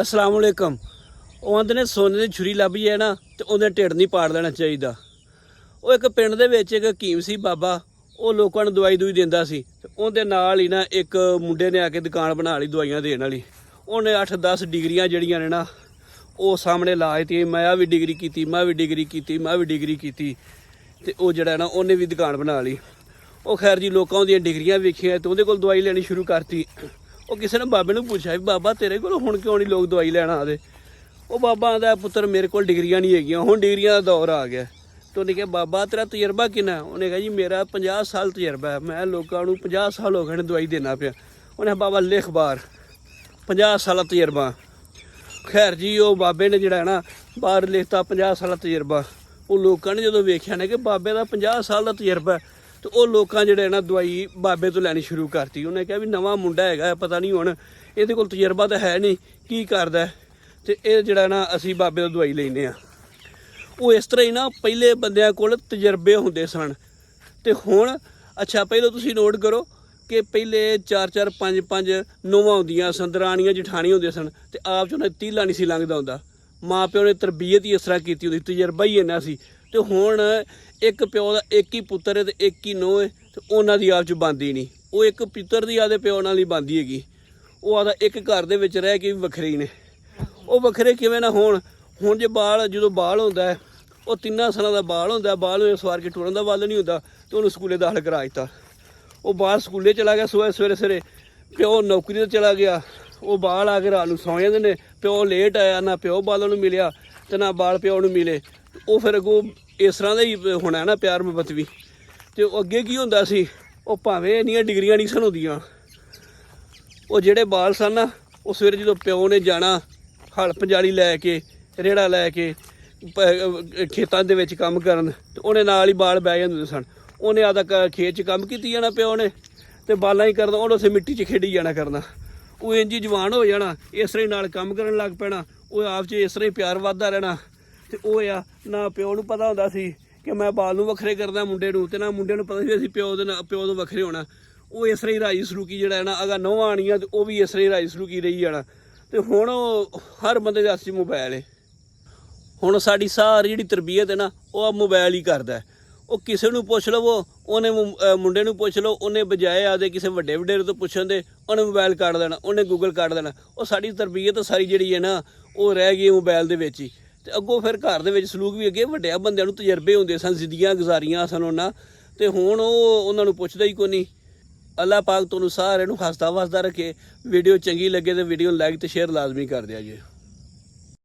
ਅਸਲਾਮ ਵਾਲੇਕਮ ਉਹ ਆਂਦੇ ਨੇ ਸੋਨੇ ਦੀ ਛੁਰੀ ਲੱਭੀ ਹੈ ਨਾ, ਤੇ ਉਹਦੇ ਢਿੱਡ ਨਹੀਂ ਪਾੜ ਲੈਣਾ ਚਾਹੀਦਾ। ਉਹ ਇੱਕ ਪਿੰਡ ਦੇ ਵਿੱਚ ਇੱਕ ਹਕੀਮ ਸੀ ਬਾਬਾ, ਉਹ ਲੋਕਾਂ ਨੂੰ ਦਵਾਈ ਦੂਈ ਦਿੰਦਾ ਸੀ। ਤੇ ਉਹਦੇ ਨਾਲ ਹੀ ਨਾ ਇੱਕ ਮੁੰਡੇ ਨੇ ਆ ਕੇ ਦੁਕਾਨ ਬਣਾ ਲਈ ਦਵਾਈਆਂ ਦੇਣ ਵਾਲੀ। ਉਹਨੇ 8-10 ਡਿਗਰੀਆਂ ਜਿਹੜੀਆਂ ਨੇ ਨਾ, ਉਹ ਸਾਹਮਣੇ ਲਾ ਦਿੱਤੀ ਮੈਂ ਆ ਵੀ ਡਿਗਰੀ ਕੀਤੀ, ਮੈਂ ਵੀ ਡਿਗਰੀ ਕੀਤੀ, ਮੈਂ ਵੀ ਡਿਗਰੀ ਕੀਤੀ। ਤੇ ਉਹ ਜਿਹੜਾ ਨਾ, ਉਹਨੇ ਵੀ ਦੁਕਾਨ ਬਣਾ ਲਈ। ਉਹ ਖੈਰ ਜੀ ਲੋਕਾਂ ਦੀਆਂ ਡਿਗਰੀਆਂ ਵੇਖੀਆਂ ਤੇ ਉਹਦੇ ਕੋਲ ਦਵਾਈ ਲੈਣੀ ਸ਼ੁਰੂ ਕਰਤੀ। ਉਹ ਕਿਸੇ ਨੇ ਬਾਬੇ ਨੂੰ ਪੁੱਛਿਆ ਵੀ ਬਾਬਾ ਤੇਰੇ ਕੋਲ ਹੁਣ ਕਿਉਂ ਨਹੀਂ ਲੋਕ ਦਵਾਈ ਲੈਣ ਆਦੇ ਉਹ ਬਾਬਾ ਦਾ ਪੁੱਤਰ ਮੇਰੇ ਕੋਲ ਡਿਗਰੀਆਂ ਨਹੀਂ ਹੈਗੀਆਂ, ਹੁਣ ਡਿਗਰੀਆਂ ਦਾ ਦੌਰ ਆ ਗਿਆ। ਤੇ ਉਹਨੇ ਕਿਹਾ, ਬਾਬਾ ਤੇਰਾ ਤਜਰਬਾ ਕਿੰਨਾ ਉਹਨੇ ਕਿਹਾ ਜੀ, ਮੇਰਾ 50 ਸਾਲ ਤਜਰਬਾ ਹੈ। ਮੈਂ ਲੋਕਾਂ ਨੂੰ 50 ਸਾਲ ਹੋ ਗਏ ਨੇ ਦਵਾਈ ਦੇਣਾ ਪਿਆ। ਉਹਨੇ ਬਾਬਾ ਲਿਖ ਬਾਰ 50 ਸਾਲ ਤਜਰਬਾ। ਖੈਰ ਜੀ, ਉਹ ਬਾਬੇ ਨੇ ਜਿਹੜਾ ਹੈ ਨਾ, ਬਾਹਰ ਲਿਖਤਾ 50 ਸਾਲ ਤਜਰਬਾ। ਉਹ ਲੋਕਾਂ ਨੇ ਜਦੋਂ ਵੇਖਿਆ ਨੇ ਕਿ ਬਾਬੇ ਦਾ 50 ਸਾਲ ਦਾ ਤਜਰਬਾ ਤੇ ਉਹ ਲੋਕਾਂ ਜਿਹੜੇ ਨਾ ਦਵਾਈ ਬਾਬੇ ਤੋਂ ਲੈਣੀ ਸ਼ੁਰੂ ਕਰਤੀ। ਉਹਨੇ ਕਿਹਾ ਵੀ ਨਵਾਂ ਮੁੰਡਾ ਹੈਗਾ, ਪਤਾ ਨਹੀਂ ਹੁਣ ਇਹਦੇ ਕੋਲ ਤਜਰਬਾ ਤਾਂ ਹੈ ਨਹੀਂ, ਕੀ ਕਰਦਾ ਹੈ? ਤੇ ਇਹ ਜਿਹੜਾ ਨਾ ਅਸੀਂ ਬਾਬੇ ਤੋਂ ਦਵਾਈ ਲੈਨੇ ਆ ਉਹ ਇਸ ਤਰ੍ਹਾਂ ਹੀ ਨਾ ਪਹਿਲੇ ਬੰਦਿਆਂ ਕੋਲ ਤਜਰਬੇ ਹੁੰਦੇ ਸਨ। ਤੇ ਹੁਣ, ਅੱਛਾ, ਪਹਿਲਾਂ ਤੁਸੀਂ ਨੋਟ ਕਰੋ ਕਿ ਪਹਿਲੇ 4 4 5 5 ਨੋਵਾਂ ਹੁੰਦੀਆਂ ਸਨ, ਦਰਾਣੀਆਂ, ਜਠਾਣੀਆਂ ਹੁੰਦੀਆਂ ਸਨ ਤੇ ਆਪ ਚ ਉਹਨਾਂ ਤੀਲਾ ਨਹੀਂ ਸੀ ਲੰਘਦਾ ਹੁੰਦਾ। ਮਾਂ ਪਿਓ ਨੇ ਤਰਬੀਅਤ ਹੀ ਇਸ ਤਰ੍ਹਾਂ ਕੀਤੀ ਹੁੰਦੀ, ਤਜਰਬਾ ਹੀ ਇੰਨਾ ਸੀ। ਤੇ ਹੁਣ ਇੱਕ ਪਿਓ ਦਾ ਇੱਕ ਹੀ ਪੁੱਤਰ ਹੈ ਤੇ ਇੱਕ ਹੀ ਨੂੰਹ ਹੈ ਤੇ ਉਹਨਾਂ ਦੀ ਆਪ ਚ ਬੰਦੀ ਨਹੀਂ। ਉਹ ਇੱਕ ਪੁੱਤਰ ਦੀ ਆਦੇ ਪਿਓ ਨਾਲ ਹੀ ਬੰਦੀ ਹੈਗੀ। ਉਹ ਆਦਾ ਇੱਕ ਘਰ ਦੇ ਵਿੱਚ ਰਹਿ ਕੇ ਵੀ ਵੱਖਰੇ ਹੀ ਨੇ। ਉਹ ਵੱਖਰੇ ਕਿਵੇਂ ਨਾ ਹੋਣ। ਹੁਣ ਜੇ ਬਾਲ, ਜਦੋਂ ਬਾਲ ਹੁੰਦਾ ਹੈ, ਉਹ ਤਿੰਨਾਂ ਸਾਲਾਂ ਦਾ ਬਾਲ ਹੁੰਦਾ ਬਾਲ ਨੂੰ ਸਵਾਰ ਕੇ ਟੁਰਨ ਦਾ ਵੱਲ ਨਹੀਂ ਹੁੰਦਾ ਤੇ ਉਹਨੂੰ ਸਕੂਲੇ ਦਾਖਲ ਕਰਾ ਦਿੱਤਾ। ਉਹ ਬਾਲ ਸਕੂਲੇ ਚਲਾ ਗਿਆ ਸਵੇਰੇ ਸਵੇਰੇ ਸਵੇਰੇ। ਪਿਓ ਨੌਕਰੀ ਤੇ ਚਲਾ ਗਿਆ। ਉਹ ਬਾਲ ਆ ਕੇ ਰਾਤ ਨੂੰ ਸੌਂ ਜਾਂਦੇ ਨੇ। ਪਿਓ ਲੇਟ ਆਇਆ, ਨਾ ਪਿਓ ਬਾਲਾਂ ਨੂੰ ਮਿਲਿਆ ਤੇ ਨਾ ਬਾਲ ਪਿਓ ਨੂੰ ਮਿਲੇ। ਉਹ ਫਿਰ ਅੱਗੋਂ ਇਸ ਤਰ੍ਹਾਂ ਦਾ ਹੀ ਹੋਣਾ ਨਾ ਪਿਆਰ ਮੁਹੱਬਤ ਵੀ। ਤੇ ਉਹ ਅੱਗੇ ਕੀ ਹੁੰਦਾ ਸੀ, ਉਹ ਭਾਵੇਂ ਇੰਨੀਆਂ ਡਿਗਰੀਆਂ ਨਹੀਂ ਸਨ ਹੁੰਦੀਆਂ ਉਹ ਜਿਹੜੇ ਬਾਲ ਸਨ ਨਾ, ਉਹ ਸਵੇਰੇ ਜਦੋਂ ਪਿਓ ਨੇ ਜਾਣਾ, ਹਲ ਪੰਜਾਲੀ ਲੈ ਕੇ, ਰੇੜਾ ਲੈ ਕੇ ਖੇਤਾਂ ਦੇ ਵਿੱਚ ਕੰਮ ਕਰਨ, ਤੇ ਉਹਨੇ ਨਾਲ ਹੀ ਬਾਲ ਬਹਿ ਜਾਂਦੇ ਸਨ। ਉਹਨੇ ਆਦਾ ਖੇਤ 'ਚ ਕੰਮ ਕੀਤੀ ਜਾਣਾ ਪਿਓ ਨੇ, ਤੇ ਬਾਲਾਂ ਹੀ ਕਰਦਾ ਉਹਨੇ ਉੱਥੇ ਮਿੱਟੀ 'ਚ ਖੇਡੀ ਜਾਣਾ ਕਰਨਾ। ਉਹ ਇੰਜ ਹੀ ਜਵਾਨ ਹੋ ਜਾਣਾ, ਇਸ ਤਰ੍ਹਾਂ ਹੀ ਨਾਲ ਕੰਮ ਕਰਨ ਲੱਗ ਪੈਣਾ, ਉਹ ਆਪ 'ਚ ਇਸ ਤਰ੍ਹਾਂ ਹੀ ਪਿਆਰ ਵੱਧਦਾ ਰਹਿਣਾ। ਤੇ ਉਹ ਆ, ਨਾ ਪਿਓ ਨੂੰ ਪਤਾ ਹੁੰਦਾ ਸੀ ਕਿ ਮੈਂ ਬਾਲ ਨੂੰ ਵੱਖਰੇ ਕਰਦਾ ਮੁੰਡੇ ਨੂੰ ਤੇ ਨਾ ਮੁੰਡੇ ਨੂੰ ਪਤਾ ਸੀ ਅਸੀਂ ਪਿਓ ਦੇ ਨਾਲ ਪਿਓ ਤੋਂ ਵੱਖਰੇ ਹੋਣਾ। ਉਹ ਇਸ ਤਰ੍ਹਾਂ ਹੀ ਰਾਜੀ ਸਲੂਕੀ ਜਿਹੜਾ ਹੈ ਨਾ ਅਗਾ ਨਵਾਂ ਆਣੀਆਂ ਤੇ ਉਹ ਵੀ ਇਸ ਤਰ੍ਹਾਂ ਹੀ ਰਾਜੀ ਸਲੂਕੀ ਰਹੀ ਜਾਣਾ। ਤੇ ਹੁਣ ਉਹ ਹਰ ਬੰਦੇ ਦੇ ਹੱਥ 'ਚ ਮੋਬਾਈਲ ਹੈ ਹੁਣ ਸਾਡੀ ਸਾਰੀ ਜਿਹੜੀ ਤਰਬੀਅਤ ਹੈ ਨਾ, ਉਹ ਆ ਮੋਬਾਈਲ ਹੀ ਕਰਦਾ ਉਹ ਕਿਸੇ ਨੂੰ ਪੁੱਛ ਲਵੋ, ਉਹਨੇ ਮੁੰਡੇ ਨੂੰ ਪੁੱਛ ਲਓ, ਉਹਨੇ ਬਜਾਏ ਆਦੇ ਕਿਸੇ ਵੱਡੇ ਵਡੇਰੇ ਤੋਂ ਪੁੱਛਣ ਦੇ, ਉਹਨੇ ਮੋਬਾਈਲ ਕੱਢ ਦੇਣਾ, ਉਹਨੇ ਗੂਗਲ ਕੱਢ ਦੇਣਾ। ਉਹ ਸਾਡੀ ਤਰਬੀਅਤ ਸਾਰੀ ਜਿਹੜੀ ਹੈ ਨਾ, ਉਹ ਰਹਿ ਗਈ ਮੋਬਾਈਲ ਦੇ ਵਿੱਚ ਹੀ। ਤੇ ਅੱਗੋਂ ਫਿਰ ਘਰ ਦੇ ਵਿੱਚ ਸਲੂਕ ਵੀ ਅੱਗੇ ਵੱਡਿਆਂ, ਬੰਦਿਆਂ ਨੂੰ ਤਜਰਬੇ ਹੁੰਦੇ ਸਨ, ਜ਼ਿੰਦਗੀਆਂ ਗੁਜ਼ਾਰੀਆਂ ਸਨ ਉਹਨਾਂ। ਤੇ ਹੁਣ ਉਹ ਉਹਨਾਂ ਨੂੰ ਪੁੱਛਦਾ ਹੀ ਕੋਈ ਨਹੀਂ। ਅੱਲਾ ਪਾਕ ਤੁਹਾਨੂੰ ਸਾਰਿਆਂ ਨੂੰ ਹੱਸਦਾ ਵਸਦਾ ਰੱਖੇ। ਵੀਡੀਓ ਚੰਗੀ ਲੱਗੇ ਤੇ ਵੀਡੀਓ ਨੂੰ ਲਾਈਕ ਤੇ ਸ਼ੇਅਰ ਲਾਜ਼ਮੀ ਕਰ ਦਿਆ ਜੀ।